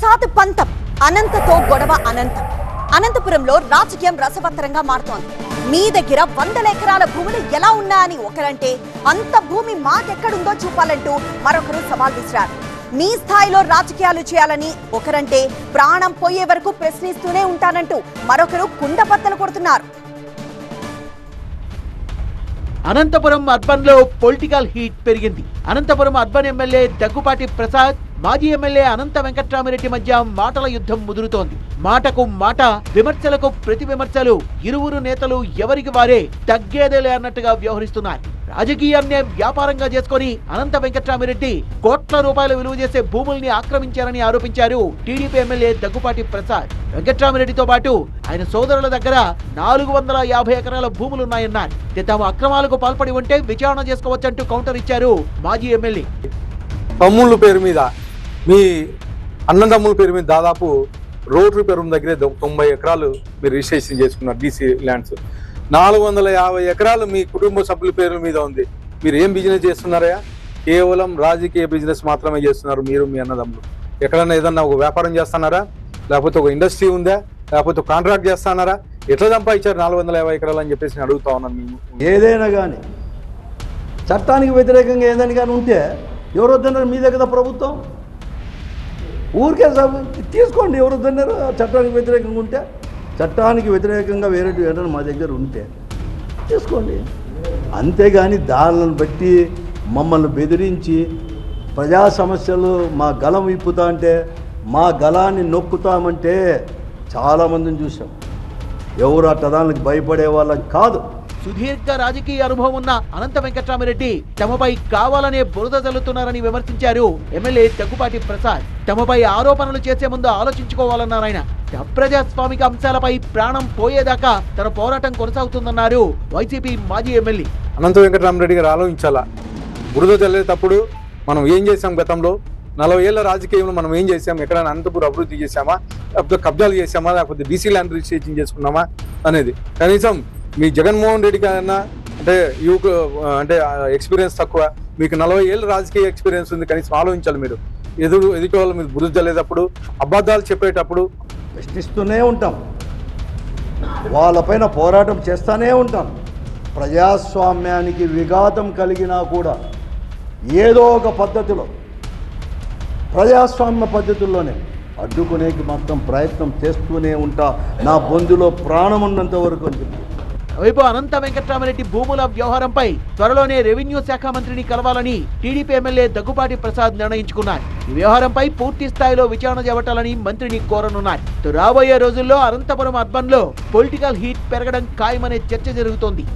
ప్రసాద్ పంతం. అనంతతో గొడవ అనంతం. అనంతపురంలో రాజకీయం రసవత్తరంగా మారుతోంది. మీ దగ్గర వందల ఎకరాల భూములు ఎలా ఉన్నాయని ఒకరంటే అంత భూమి మాకెక్కడుందో చూపాలంటూ మరొకరు సవాల్ విసిరారు. మీ స్థాయిలో రాజకీయాలు చేయాలని ఒకరంటే ప్రాణం పోయే వరకు ప్రశ్నిస్తూనే ఉంటానంటూ మరొకరు కుండబద్దలు కొడుతున్నారు. అనంతపురం అర్బన్లో పొలిటికల్ హీట్ పెరిగింది. అనంతపురం అర్బన్ ఎమ్మెల్యే దగ్గుపాటి ప్రసాద్ మాజీ ఎమ్మెల్యే అనంత వెంకట్రామిరెడ్డి మధ్య మాటల యుద్ధం ముదురుతోంది. మాటకు మాట విమర్శలకు ప్రతి విమర్శలు ఇరువురు నేతలు ఎవరికి వారే తగ్గేదేలే అన్నట్టుగా వ్యవహరిస్తున్నారు. రాజకీయాన్నే వ్యాపారంగా చేసుకొని అనంత వెంకట్రామిరెడ్డి కోట్ల రూపాయల విలువ చేసే భూముల్ని ఆక్రమించారని ఆరోపించారు టీడీపీ ఎమ్మెల్యే దగ్గుపాటి ప్రసాద్. వెంకట్రామిరెడ్డితో పాటు ఆయన సోదరుల దగ్గర నాలుగు వందల యాభై ఎకరాల భూములున్నాయన్నారు. అయితే తాము అక్రమాలకు పాల్పడి ఉంటే విచారణ చేసుకోవచ్చంటూ కౌంటర్ ఇచ్చారు మాజీ ఎమ్మెల్యే. తమ్ముళ్ళ పేరు మీద మీ అన్నదమ్ముల పేరు మీద దాదాపు రోటరీ పేరు దగ్గరే తొంభై ఎకరాలు మీరు రిజిస్ట్రేషన్ చేసుకున్నారు డీసీ ల్యాండ్స్ నాలుగు వందల యాభై ఎకరాలు మీ కుటుంబ సభ్యుల పేర్ల మీద ఉంది. మీరు ఏం బిజినెస్ చేస్తున్నారా కేవలం రాజకీయ బిజినెస్ మాత్రమే చేస్తున్నారు మీరు మీ అన్నదమ్ములు. ఎక్కడన్నా ఏదన్నా ఒక వ్యాపారం చేస్తున్నారా? లేకపోతే ఒక ఇండస్ట్రీ ఉందా? లేకపోతే కాంట్రాక్ట్ చేస్తున్నారా? ఎట్లా సంపాదించారు నాలుగు వందల యాభై ఎకరాలు అని చెప్పేసి నేను అడుగుతా ఉన్నాను మేము ఏదైనా కానీ చట్టానికి వ్యతిరేకంగా ఏదైనా కానీ ఉంటే ఎవరు వద్దన్నారు మీ దగ్గర ప్రభుత్వం? ఊరికే తీసుకోండి ఎవరు వద్దన్నారు చట్టానికి వ్యతిరేకంగా ఉంటే చట్టానికి వ్యతిరేకంగా వేరే ఏదైనా మా దగ్గర ఉంటే. తీసుకోండి. అంతేగాని దారులను బట్టి మమ్మల్ని బెదిరించి ప్రజా సమస్యలు మా గలం విప్పుతా అంటే మా గలాన్ని నొక్కుతామంటే చాలామందిని చూసాం ఎవరు ఆ దానికి భయపడే వాళ్ళం కాదు. సుదీర్ఘ రాజకీయ అనుభవం ఉన్న అనంత వెంకటరామరెడ్డి తమపై కావాలనే బురద జల్లుతున్నారని విమర్శించారు ఎమ్మెల్యే దగ్గుపాటి ప్రసాద్. తమపై ఆరోపణలు చేసే ముందు ఆలోచించుకోవాలన్నారు ఆయన. ప్రజాస్వామిక అంశాలపై ప్రాణం పోయేదాకా తన పోరాటం కొనసాగుతుందన్నారు వైసీపీ మాజీ ఎమ్మెల్యే. అనంత వెంకటరామరెడ్డి గారు ఆలోచించాలా? బురద చల్లేటప్పుడు మనం ఏం చేసాం గతంలో? నలభై ఏళ్ళ రాజకీయంలో మనం ఏం చేసాం ఎక్కడైనా అనంతపురం అభివృద్ధి చేశామా? లేకపోతే కబ్జాలు చేశామా? లేకపోతే బీసీ ల్యాండ్ రిజిస్ట్రేషన్ చేసుకున్నామా? అనేది. కనీసం మీ జగన్మోహన్ రెడ్డి గారన్నా అంటే యువకు అంటే ఎక్స్పీరియన్స్ తక్కువ. మీకు నలభై ఏళ్ళు రాజకీయ ఎక్స్పీరియన్స్ ఉంది కనీసం ఆలోచించాలి మీరు. ఎదురు ఎదుటి వాళ్ళు మీరు బురద చల్లేటప్పుడు అబద్ధాలు చెప్పేటప్పుడు ప్రశ్నిస్తూనే ఉంటాం. వాళ్ళపైన పోరాటం చేస్తూనే ఉంటాం. ప్రజాస్వామ్యానికి విఘాతం కలిగినా కూడా ఏదో ఒక పద్ధతిలో ప్రజాస్వామ్య పద్ధతుల్లోనే అడ్డుకునేకి మొత్తం ప్రయత్నం చేస్తూనే ఉంటా. నా బొందులో ప్రాణం ఉన్నంత వరకు అని చెప్పి. వైపు అనంత వెంకట్రామరెడ్డి భూముల వ్యవహారంపై త్వరలోనే రెవెన్యూ శాఖ మంత్రిని కలవాలని టీడీపీ ఎమ్మెల్యే దగ్గుపాటి ప్రసాద్ నిర్ణయించుకున్నారు. ఈ వ్యవహారంపై పూర్తి స్థాయిలో విచారణ చేపట్టాలని మంత్రిని కోరనున్నారు. రాబోయే రోజుల్లో అనంతపురం అర్బన్లో పొలిటికల్ హీట్ పెరగడం ఖాయమనే చర్చ జరుగుతోంది.